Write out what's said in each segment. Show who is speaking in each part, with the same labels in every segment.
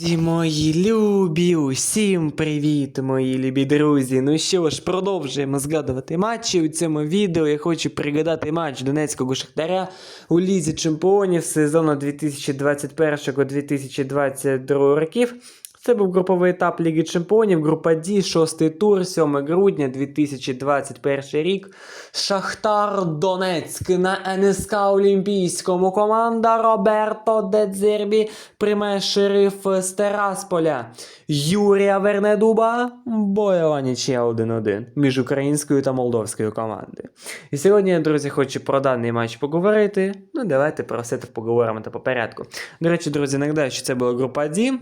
Speaker 1: Друзі мої любі, усім привіт, мої любі друзі. Ну що ж, продовжуємо згадувати матчі. У цьому відео я хочу пригадати матч Донецького Шахтаря у Лізі Чемпіонів сезону 2021-2022 років. Це був груповий етап Ліги Чемпіонів, група D, шостий тур, 7 грудня 2021 рік. Шахтар Донецьк на НСК Олімпійському. Команда Роберто Дедзербі приймає шериф з Терасполя. Юрія Вернедуба. Бойова нічия 1-1 між українською та молдовською командою. І сьогодні, друзі, хочу про даний матч поговорити. Ну, давайте про все це поговоримо та по порядку. До речі, друзі, нагадаю, що це була група D.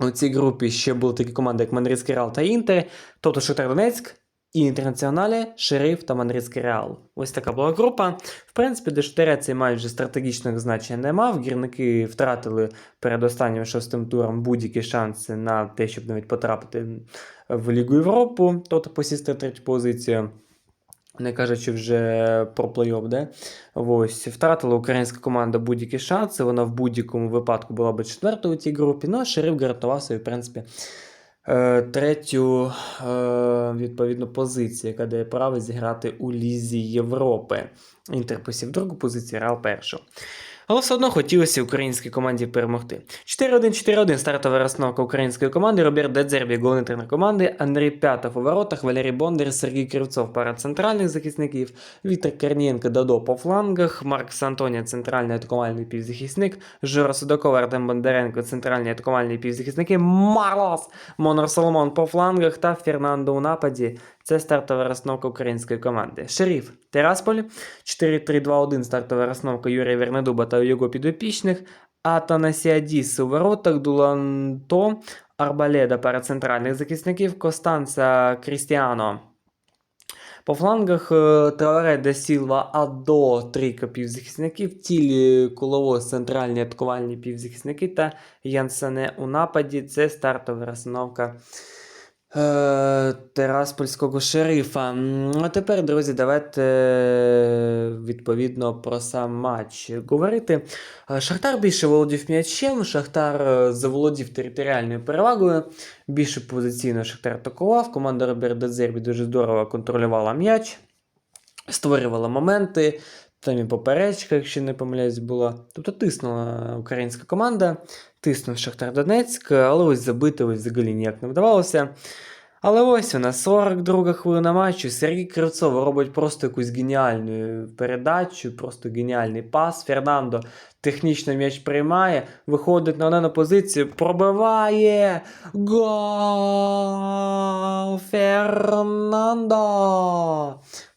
Speaker 1: У цій групі ще були такі команди, як Мандрівський Реал та Інтер, тобто Шахтар Донецьк, і інтернаціоналі, Шериф та Мандрівський Реал. Ось така була група. В принципі, до Шахтаря цей матч вже стратегічного значення не мав. Гірники втратили перед останнім шостим туром будь-які шанси на те, щоб навіть потрапити в Лігу Європу, тобто посісти третю позицію. Не кажучи вже про плей-офф, де? Ось, втратила українська команда будь-які шанси. Вона в будь-якому випадку була би четвертою у цій групі. Ну, а шериф гарантував собі, в принципі, е, третю е, відповідну позицію, яка дає право зіграти у Лізі Європи. Інтер посів другу позицію, Реал першу. Але все одно хотілося українській команді перемогти. 4-1-4-1 стартова розстановка української команди. Роберт Дедзербі, головний тренер команди, Андрій П'ятов у воротах, Валерій Бондар, Сергій Кривцов, пара центральних захисників, Вітер Корнієнко, Дадо по флангах, Марк Сантонія, центральний атакувальний півзахисник, Жора Судаков, Артем Бондаренко, центральні атакувальні півзахисники, Марлос, Монор Соломон по флангах та Фернандо у нападі. Це стартова розстановка української команди. Шеріф Терасполь, 4-3-2-1 стартова розстановка Юрія Вернедуба та його підопічних. Атанасіадіс у воротах, Дуланто, Арбаледа пара центральних захисників, Костанца Крістіано. По флангах е, Траоре де Сілва, Адо, трійка півзахисників, Тілі, Куловоз, центральні атакувальні півзахисники та Янсене у нападі. Це стартова розстановка е, Тераспольського шерифа. А тепер, друзі, давайте е, відповідно про сам матч говорити. Е, Шахтар більше володів м'ячем, Шахтар е, заволодів територіальною перевагою. Більше позиційно Шахтар атакував. Команда Роберта Дезербі дуже здорово контролювала м'яч, створювала моменти. Там і поперечка, якщо не помиляюсь, була. Тобто тиснула українська команда, тиснув Шахтар Донецьк, але ось забити ось взагалі ніяк не вдавалося. Але ось вона 42 хвилина матчу. Сергій Кривцов робить просто якусь геніальну передачу, просто геніальний пас. Фернандо технічно м'яч приймає, виходить на на позицію, пробиває. Гол! Фернандо!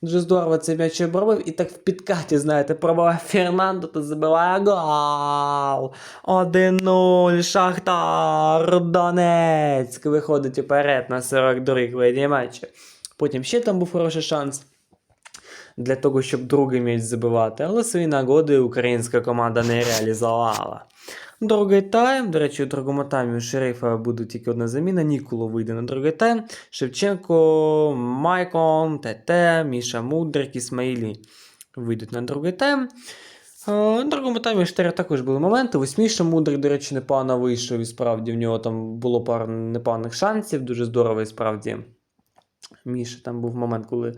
Speaker 1: Дуже здорово цей м'яч обробив і так в підкаті, знаєте, пробиває Фернандо та забиває гол. 1-0 Шахтар Донецьк виходить уперед на 42-й хвилині матчу. Потім ще там був хороший шанс для того, щоб другий м'яч забивати, але свої нагоди українська команда не реалізувала. Другий тайм, до речі, у другому таймі у шерифа буде тільки одна заміна. Ніколо вийде на другий тайм. Шевченко, Майкон, ТТ, Міша Мудрик, Ісмаїлі вийдуть на другий тайм. Е, На другому таймі у також були моменти. Ось Міша Мудрик, до речі, непогано вийшов. І справді в нього там було пару непоганих шансів. Дуже здорово, і справді. Міша там був момент, коли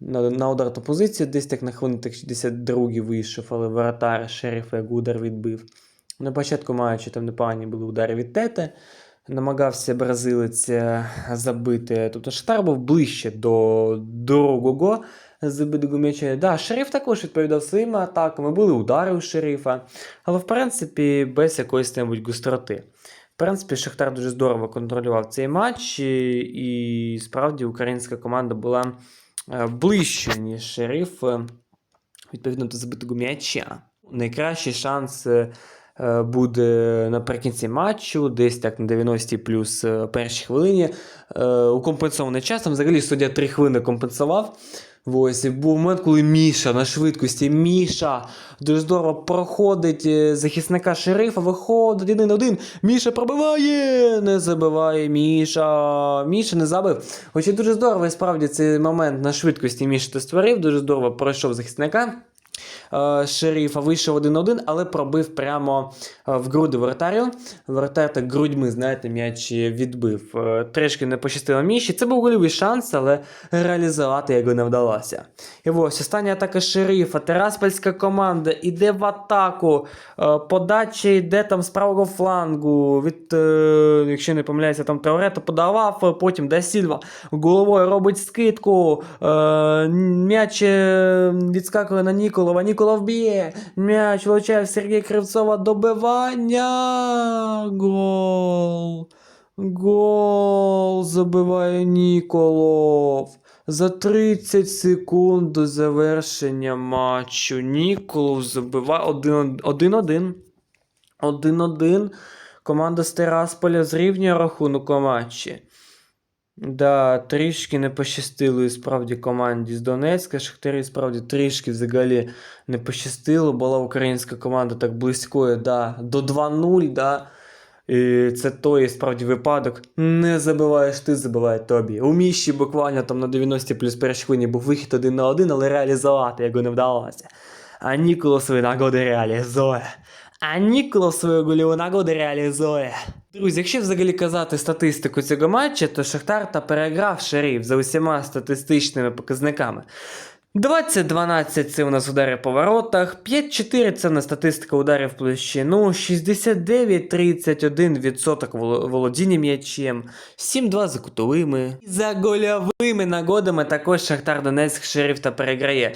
Speaker 1: на, на ударну позицію десь так на хвилин так 62 вийшов, але воротар шерифа як удар відбив. На початку матчу там непогані були удари від Тете. Намагався бразилець е, забити. Тобто Шахтар був ближче до другого забитого м'яча. Да, шериф також відповідав своїми атаками, були удари у шерифа, але в принципі без якоїсь небудь гостроти. В принципі, Шахтар дуже здорово контролював цей матч, і, і справді українська команда була ближче, ніж шериф, е, відповідно до забитого м'яча. Найкращий шанс е, е, буде наприкінці матчу, десь так на 90 плюс е, першій хвилині. Е, У компенсований час, там взагалі суддя 3 хвилини компенсував. Ось, і був момент, коли Міша на швидкості. Міша дуже здорово проходить е, захисника шерифа, виходить один на один. Міша пробиває, не забиває Міша. Міша не забив. Хоча дуже здорово, і справді цей момент на швидкості Міша створив, дуже здорово пройшов захисника. Е, шерифа вийшов 1-1, але пробив прямо е, в груди воротарю. Воротар так грудьми, знаєте, м'яч відбив. Е, Трішки не пощастило Міші. Це був гольовий шанс, але реалізувати його не вдалося. І ось остання атака шерифа. Тераспольська команда іде в атаку. Подача йде там з правого флангу. Від, якщо не помиляюся, там Теорета подавав, потім Да Сільва головою робить скидку. М'яч відскакує на Ніколова. Ніколов б'є. М'яч влучає в Сергія Кривцова. Добивання. Гол. Гол забиває Ніколов. За 30 секунд до завершення матчу Ніколов забиває 1-1. 1-1. Команда з Терасполя зрівнює рахунок у матчі. Да, трішки не пощастило і справді команді з Донецька. Шахтарі справді трішки взагалі не пощастило. Була українська команда так близькою да, до 2-0. Да. І це той справді випадок. Не забиваєш ти, забиває тобі. У Міші буквально там на 90 плюс першій хвилині був вихід один на один, але реалізувати його не вдалося. А Ніколо свої нагоди реалізує. А Ніколо свою гольову нагоду реалізує. Друзі, якщо взагалі казати статистику цього матчу, то Шахтар та переграв шериф за усіма статистичними показниками. 20-12 це у нас удари по воротах, 5-4 це на статистика ударів в площину, 69-31% воло- володіння м'ячем, 7-2 за кутовими. За гольовими нагодами також Шахтар Донецьк шериф та переграє.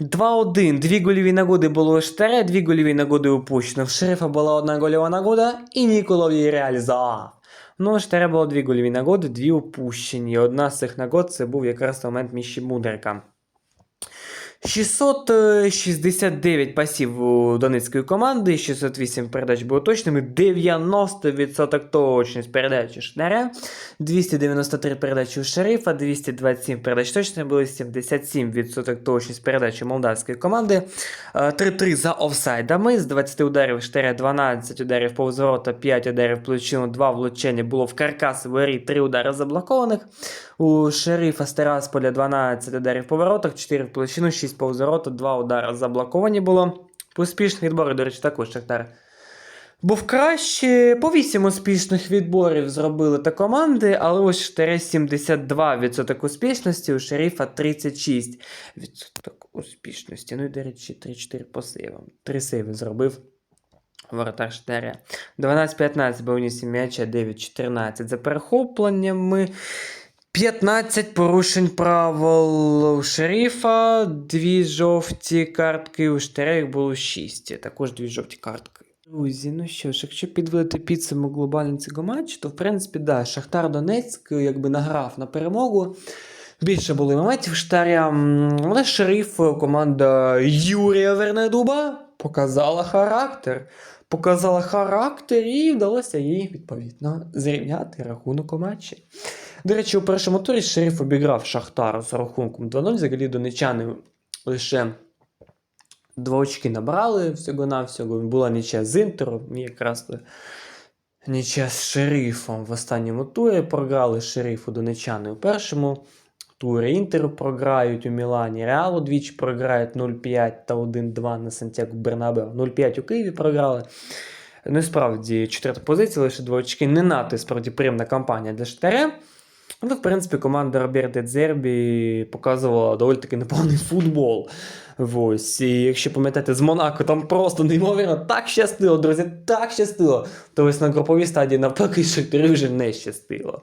Speaker 1: 2-1, дві гольові нагоди було у Штаря, дві гольові нагоди упущено. В шерифа була одна гольова нагода і Ніколов її реалізував. Ну, Штаря було дві гольові нагоди, дві упущені. Одна з цих нагод це був якраз момент Міші Мудрика. 669 пасів у донецької команди, 608 передач було точними, 90% точність передачі Шнаря, 293 передачі у Шерифа, 227 передач точно були, 77% точність передачі молдавської команди, Е, 3-3 за офсайдами, з 20 ударів Штаря 12 ударів повз ворота, 5 ударів в площину, 2 влучення було в каркас воріт, 3 удари заблокованих. У шерифа з Терасполя 12 ударів по воротах, 4 в площину, 6 повз ворота, 2 удари заблоковані було. Успішні відбори, до речі, також Шахтар. Був краще, по 8 успішних відборів зробили та команди, але у Штаре 72% успішності, у шерифа 36% успішності. Ну і, до речі, 3-4 по сейвам. 3 сейви зробив воротар Штаря. 12-15 був м'яча, 9-14 за перехопленнями. 15 порушень правил шерифа, дві жовті картки, у Штаря їх було 6. Також дві жовті картки. Друзі, ну що ж, якщо підводити підсумок глобально цього матчу, то в принципі, да, Шахтар Донецьк якби награв на перемогу. Більше були моментів Штаря, але шериф, команда Юрія Вернедуба показала характер. Показала характер і вдалося їй відповідно зрівняти рахунок у матчі. До речі, у першому турі шериф обіграв Шахтар з рахунком 2-0. Взагалі донечани лише два очки набрали всього-навсього. Була нічия з Інтером, якраз нічия з шерифом в останньому турі програли шерифу донечани у першому турі. Інтеру програють у Мілані, Реалу двічі програють 0-5 та 1-2 на Сантьяго Бернабео. 0-5 у Києві програли. Ну четверта позиція, лише два очки. Не надто справді приємна кампанія для Штаря. Але, в принципі, команда Роберта Дзербі показувала доволі таки непоганий футбол. Ось. І якщо пам'ятаєте, з Монако там просто неймовірно так щастило, друзі, так щастило. То ось на груповій стадії навпаки Шахтарі вже не щастило.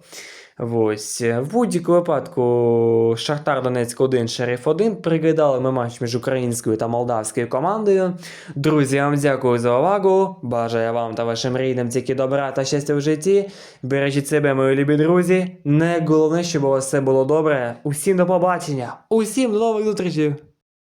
Speaker 1: Ось. В будь-якому випадку Шахтар Донецьк 1, Шериф 1. Пригадали ми матч між українською та молдавською командою. Друзі, я вам дякую за увагу. Бажаю вам та вашим рідним тільки добра та щастя в житті. Бережіть себе, мої любі друзі. Не головне, щоб у вас все було добре. Усім до побачення. Усім до нових зустрічей.